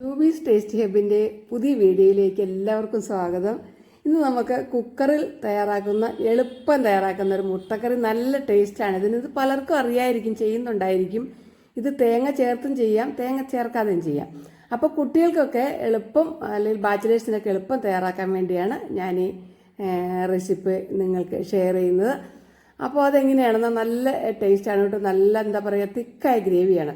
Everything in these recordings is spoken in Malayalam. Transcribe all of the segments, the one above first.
റൂബീസ് ടേസ്റ്റ് ഹെബിന്റെ പുതിയ വീഡിയോയിലേക്ക് എല്ലാവർക്കും സ്വാഗതം. ഇന്ന് നമുക്ക് കുക്കറിൽ തയ്യാറാക്കുന്ന എളുപ്പം തയ്യാറാക്കുന്ന ഒരു മുട്ടക്കറി നല്ല ടേസ്റ്റാണ് ഇതിന് ഇത് പലർക്കും അറിയായിരിക്കും ചെയ്യുന്നുണ്ടായിരിക്കും. ഇത് തേങ്ങ ചേർത്തും ചെയ്യാം തേങ്ങ ചേർക്കാതെയും ചെയ്യാം. അപ്പോൾ കുട്ടികൾക്കൊക്കെ എളുപ്പം അല്ലെങ്കിൽ ബാച്ചിലേഴ്സിനൊക്കെ എളുപ്പം തയ്യാറാക്കാൻ വേണ്ടിയാണ് ഞാൻ ഈ റെസിപ്പി നിങ്ങൾക്ക് ഷെയർ ചെയ്യുന്നത്. അപ്പോൾ അതെങ്ങനെയാണെന്ന് നല്ല ടേസ്റ്റാണ് കേട്ടോ. നല്ല എന്താ പറയുക തിക്കായ ഗ്രേവിയാണ്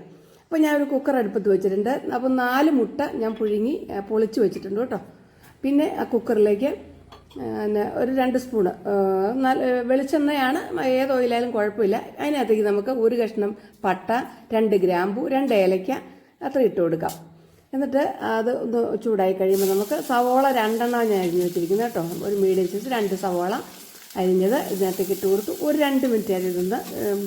അപ്പോൾ ഞാൻ ഒരു കുക്കർ അടുപ്പത്ത് വെച്ചിട്ടുണ്ട്. അപ്പോൾ നാല് മുട്ട ഞാൻ പുഴുങ്ങി പൊളിച്ച് വെച്ചിട്ടുണ്ട് കേട്ടോ. പിന്നെ ആ കുക്കറിലേക്ക് പിന്നെ ഒരു രണ്ട് സ്പൂണ് നല്ല വെളിച്ചെണ്ണയാണ് ഏത് ഓയിലായാലും കുഴപ്പമില്ല. അതിനകത്തേക്ക് നമുക്ക് ഒരു കഷ്ണം പട്ട രണ്ട് ഗ്രാമ്പു രണ്ട് ഏലയ്ക്ക അത്ര ഇട്ട് കൊടുക്കാം. എന്നിട്ട് അത് ഒന്ന് ചൂടായി കഴിയുമ്പോൾ നമുക്ക് സവോള രണ്ടെണ്ണം ഞാൻ അരിഞ്ഞ് വെച്ചിരിക്കുന്നത് കേട്ടോ. ഒരു മീഡിയം സൈസ് രണ്ട് സവോള അരിഞ്ഞത് ഇതിനകത്തേക്ക് ഇട്ട് കൊടുത്തു. ഒരു രണ്ട് മിനിറ്റ് ഉം,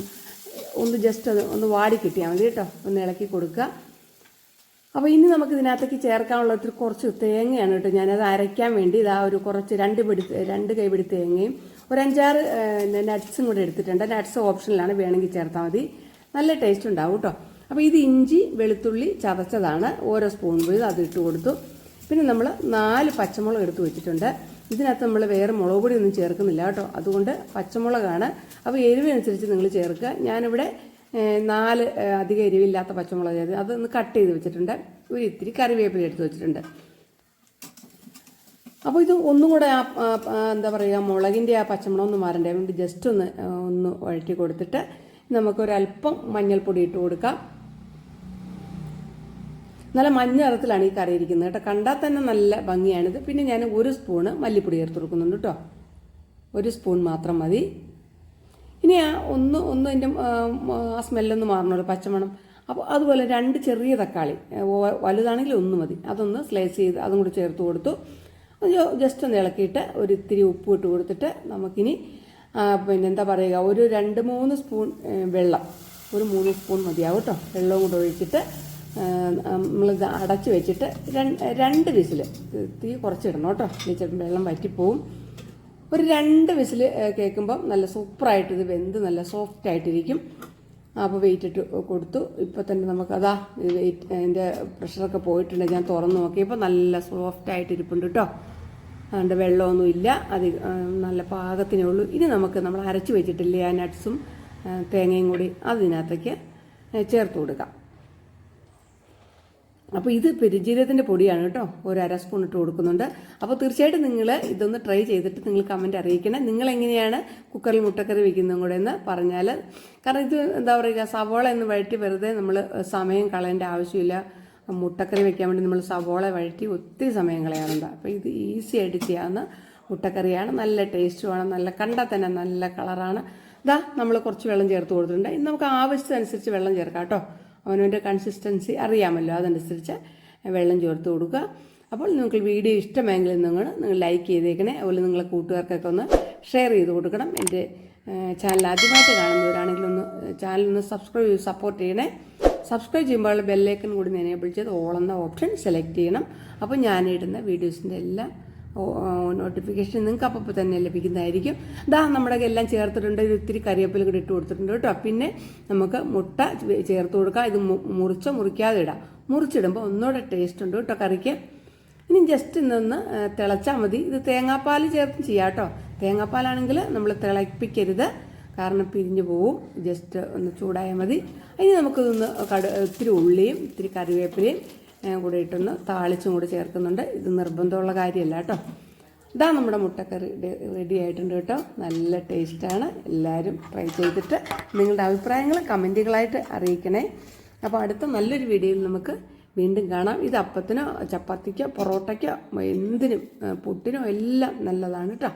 ഒന്ന് ജസ്റ്റ് അത് ഒന്ന് വാടി കിട്ടിയാൽ മതി കേട്ടോ. ഒന്ന് ഇളക്കി കൊടുക്കുക. അപ്പോൾ ഇനി നമുക്ക് ഇതിനകത്തേക്ക് ചേർക്കാനുള്ള ഒത്തിരി കുറച്ച് തേങ്ങയാണ് കേട്ടോ. ഞാനത് അരയ്ക്കാൻ വേണ്ടി ഇതാ ഒരു കുറച്ച് രണ്ട് പിടി രണ്ട് കൈപിടി തേങ്ങയും ഒരു അഞ്ചാറ് നട്ട്സും കൂടെ എടുത്തിട്ടുണ്ട്. നട്ട്സ് ഓപ്ഷനിലാണ് വേണമെങ്കിൽ ചേർത്താൽ മതി. നല്ല ടേസ്റ്റ് ഉണ്ടാവും കേട്ടോ. അപ്പോൾ ഇത് ഇഞ്ചി വെളുത്തുള്ളി ചതച്ചതാണ്. ഓരോ സ്പൂൺ വീതം അത് ഇട്ട് കൊടുത്തു. പിന്നെ നമ്മൾ നാല് പച്ചമുളക് എടുത്ത് വെച്ചിട്ടുണ്ട്. ഇതിനകത്ത് നമ്മൾ വേറെ മുളക് പൊടി ഒന്നും ചേർക്കുന്നില്ല കേട്ടോ. അതുകൊണ്ട് പച്ചമുളകാണ്. അപ്പോൾ എരിവനുസരിച്ച് നിങ്ങൾ ചേർക്കുക. ഞാനിവിടെ നാല് അധികം എരിവില്ലാത്ത പച്ചമുളക് ചേർത്ത് അതൊന്ന് കട്ട് ചെയ്ത് വെച്ചിട്ടുണ്ട്. ഒരു ഇത്തിരി കറിവേപ്പില എടുത്ത് വെച്ചിട്ടുണ്ട്. അപ്പോൾ ഇത് ഒന്നും കൂടെ ആ, എന്താ പറയുക മുളകിന്റെ ആ പച്ചമുളക് ഒന്ന് മാറണ്ടേ? വേണ്ടി ജസ്റ്റ് ഒന്ന് ഒന്ന് വഴറ്റി കൊടുത്തിട്ട് നമുക്കൊരല്പം മഞ്ഞൾപ്പൊടി ഇട്ട് കൊടുക്കാം. നല്ല മഞ്ഞ നിറത്തിലാണ് ഈ കറി ഇരിക്കുന്നത് കേട്ടോ. കണ്ടാൽ തന്നെ നല്ല ഭംഗിയാണിത്. പിന്നെ ഞാൻ ഒരു സ്പൂണ് മല്ലിപ്പൊടി ചേർത്ത് കൊടുക്കുന്നുണ്ട് കേട്ടോ. ഒരു സ്പൂൺ മാത്രം മതി. ഇനി ആ ഒന്ന് ഒന്ന് അതിന്റെ ആ സ്മെല്ലൊന്ന് മാറണമല്ലോ പച്ചമണം. അപ്പോൾ അതുപോലെ രണ്ട് ചെറിയ തക്കാളി വലുതാണെങ്കിൽ ഒന്ന് മതി. അതൊന്ന് സ്ലൈസ് ചെയ്ത് അതും കൂടി ചേർത്ത് കൊടുത്തു. ജസ്റ്റ് ഒന്ന് ഇളക്കിയിട്ട് ഒരു ഇത്തിരി ഉപ്പ് ഇട്ട് കൊടുത്തിട്ട് നമുക്കിനി പിന്നെ എന്താ പറയുക ഒരു രണ്ട് മൂന്ന് സ്പൂൺ വെള്ളം. ഒരു മൂന്ന് സ്പൂൺ മതിയാവും കേട്ടോ. വെള്ളവും കൂടെ ഒഴിച്ചിട്ട് നമ്മളിത് അടച്ചു വെച്ചിട്ട് രണ്ട് വിസിൽ തീ കുറച്ചിടണം കേട്ടോ. ഇച്ചിരി വെള്ളം വറ്റിപ്പോവും. ഒരു രണ്ട് വിസിൽ കേൾക്കുമ്പോൾ നല്ല സൂപ്പറായിട്ട് ഇത് വെന്ത് നല്ല സോഫ്റ്റ് ആയിട്ടിരിക്കും അപ്പോൾ വെയിറ്റ് ഇട്ട് കൊടുത്തു. ഇപ്പോൾ തന്നെ നമുക്ക് അതാ വെയിറ്റ് അതിന്റെ പ്രഷറൊക്കെ പോയിട്ടുണ്ട്. ഞാൻ തുറന്ന് നോക്കിയപ്പോൾ നല്ല സോഫ്റ്റ് ആയിട്ട് ഇരിപ്പുണ്ട് കേട്ടോ. അതുകൊണ്ട് വെള്ളമൊന്നും ഇല്ല. അത് നല്ല പാകത്തിനേ ഉള്ളൂ. ഇനി നമുക്ക് നമ്മൾ അരച്ച് വെച്ചിട്ടില്ലേ ആ നട്ട്സും തേങ്ങയും കൂടി അതിനകത്തേക്ക് ചേർത്ത് കൊടുക്കാം. അപ്പോൾ ഇത് പെരുജീരകത്തിന്റെ പൊടിയാണ് കേട്ടോ. ഒരു അര സ്പൂൺ ഇട്ട് കൊടുക്കുന്നുണ്ട്. അപ്പോൾ തീർച്ചയായിട്ടും നിങ്ങൾ ഇതൊന്ന് ട്രൈ ചെയ്തിട്ട് നിങ്ങൾ കമന്റ് അറിയിക്കണം. നിങ്ങൾ എങ്ങനെയാണ് കുക്കറിൽ മുട്ടക്കറി വെക്കുന്നതും കൂടെ എന്ന് പറഞ്ഞാൽ കാരണം ഇത് എന്താ പറയുക സവോള എന്ന് വഴറ്റി വെറുതെ നമ്മൾ സമയം കളയേണ്ട ആവശ്യമില്ല. മുട്ടക്കറി വെക്കാൻ വേണ്ടി നമ്മൾ സവോള വഴറ്റി ഒത്തിരി സമയം കളയാറുണ്ട്. അപ്പോൾ ഇത് ഈസി ആയിട്ട് ചെയ്യാവുന്ന മുട്ടക്കറിയാണ്. നല്ല ടേസ്റ്റുമാണ് നല്ല കണ്ടാൽ തന്നെ നല്ല കളറാണ് ഇതാ നമ്മൾ കുറച്ച് വെള്ളം ചേർത്ത് കൊടുത്തിട്ടുണ്ട്. ഇനി നമുക്ക് ആവശ്യത്തിനനുസരിച്ച് വെള്ളം ചേർക്കാം കേട്ടോ. അവനവന്റെ കൺസിസ്റ്റൻസി അറിയാമല്ലോ. അതനുസരിച്ച് വെള്ളം ചേർത്ത് കൊടുക്കുക. അപ്പോൾ നിങ്ങൾക്ക് വീഡിയോ ഇഷ്ടമെങ്കിൽ നിങ്ങൾ നിങ്ങൾ ലൈക്ക് ചെയ്തേക്കണേ. അതുപോലെ നിങ്ങളെ കൂട്ടുകാർക്കൊക്കെ ഒന്ന് ഷെയർ ചെയ്ത് കൊടുക്കണം. എന്റെ ചാനൽ ആദ്യമായിട്ട് കാണുന്നവരാണെങ്കിൽ ഒന്ന് ചാനൽ ഒന്ന് സബ്സ്ക്രൈബ് ചെയ്ത് സപ്പോർട്ട് ചെയ്യണേ. സബ്സ്ക്രൈബ് ചെയ്യുമ്പോൾ ബെല്ലേക്കൻ കൂടി എനേബിൾ ചെയ്ത് ഓൾ എന്ന ഓപ്ഷൻ സെലക്ട് ചെയ്യണം. അപ്പോൾ ഞാനിടുന്ന വീഡിയോസിന്റെ എല്ലാം നോട്ടിഫിക്കേഷൻ നിങ്ങൾക്ക് അപ്പോൾ തന്നെ ലഭിക്കുന്നതായിരിക്കും. ദാ നമ്മുടെ എല്ലാം ചേർത്തിട്ടുണ്ട്. ഇത് ഇത്തിരി കരിവേപ്പില കൂടി ഇട്ട് കൊടുത്തിട്ടുണ്ട് കേട്ടോ. പിന്നെ നമുക്ക് മുട്ട ചേർത്ത് കൊടുക്കാം. ഇത് മുറിച്ചോ മുറിക്കാതെ ഇടാം. മുറിച്ചിടുമ്പോൾ ഒന്നുകൂടെ ടേസ്റ്റ് ഉണ്ട് കേട്ടോ കറിക്ക്. ഇനി ജസ്റ്റ് ഇന്നൊന്ന് തിളച്ചാൽ മതി. ഇത് തേങ്ങാപ്പാൽ ചേർത്ത് ചെയ്യാം കേട്ടോ. തേങ്ങാപ്പാലാണെങ്കിൽ നമ്മൾ തിളപ്പിക്കരുത്. കാരണം പിരിഞ്ഞു പോവും. ജസ്റ്റ് ഒന്ന് ചൂടായാൽ മതി. ഇനി നമുക്കിതൊന്ന് കട ഇത്തിരി ഉള്ളിയും ഇത്തിരി കറിവേപ്പിലയും കൂടെ ഇട്ടൊന്ന് താളിച്ചും കൂടി ചേർക്കുന്നുണ്ട്. ഇത് നിർബന്ധമുള്ള കാര്യമല്ല കേട്ടോ. ഇതാ നമ്മുടെ മുട്ടക്കറി റെഡി ആയിട്ടുണ്ട് കേട്ടോ. നല്ല ടേസ്റ്റാണ് എല്ലാവരും ട്രൈ ചെയ്തിട്ട് നിങ്ങളുടെ അഭിപ്രായങ്ങൾ കമന്റുകളായിട്ട് അറിയിക്കണേ. അപ്പോൾ അടുത്ത നല്ലൊരു വീഡിയോയിൽ നമുക്ക് വീണ്ടും കാണാം. ഇത് അപ്പത്തിനോ ചപ്പാത്തിക്കോ പൊറോട്ടയ്ക്കോ എന്തിനും പുട്ടിനോ എല്ലാം നല്ലതാണ് കേട്ടോ.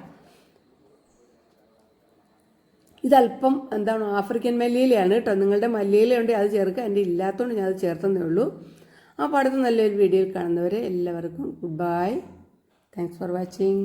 ഇതല്പം എന്താണ് ആഫ്രിക്കൻ മല്ലിയിലയാണ് കേട്ടോ. നിങ്ങളുടെ മല്ലിയിലുണ്ടെങ്കിൽ അത് ചേർക്കുക. എന്റെ ഇല്ലാത്തതുകൊണ്ട് ഞാൻ അത് ചേർത്തന്നേ ഉള്ളൂ. അപ്പോൾ അടുത്ത നല്ലൊരു വീഡിയോയിൽ കാണുന്നവരെ എല്ലാവർക്കും good bye thanks for watching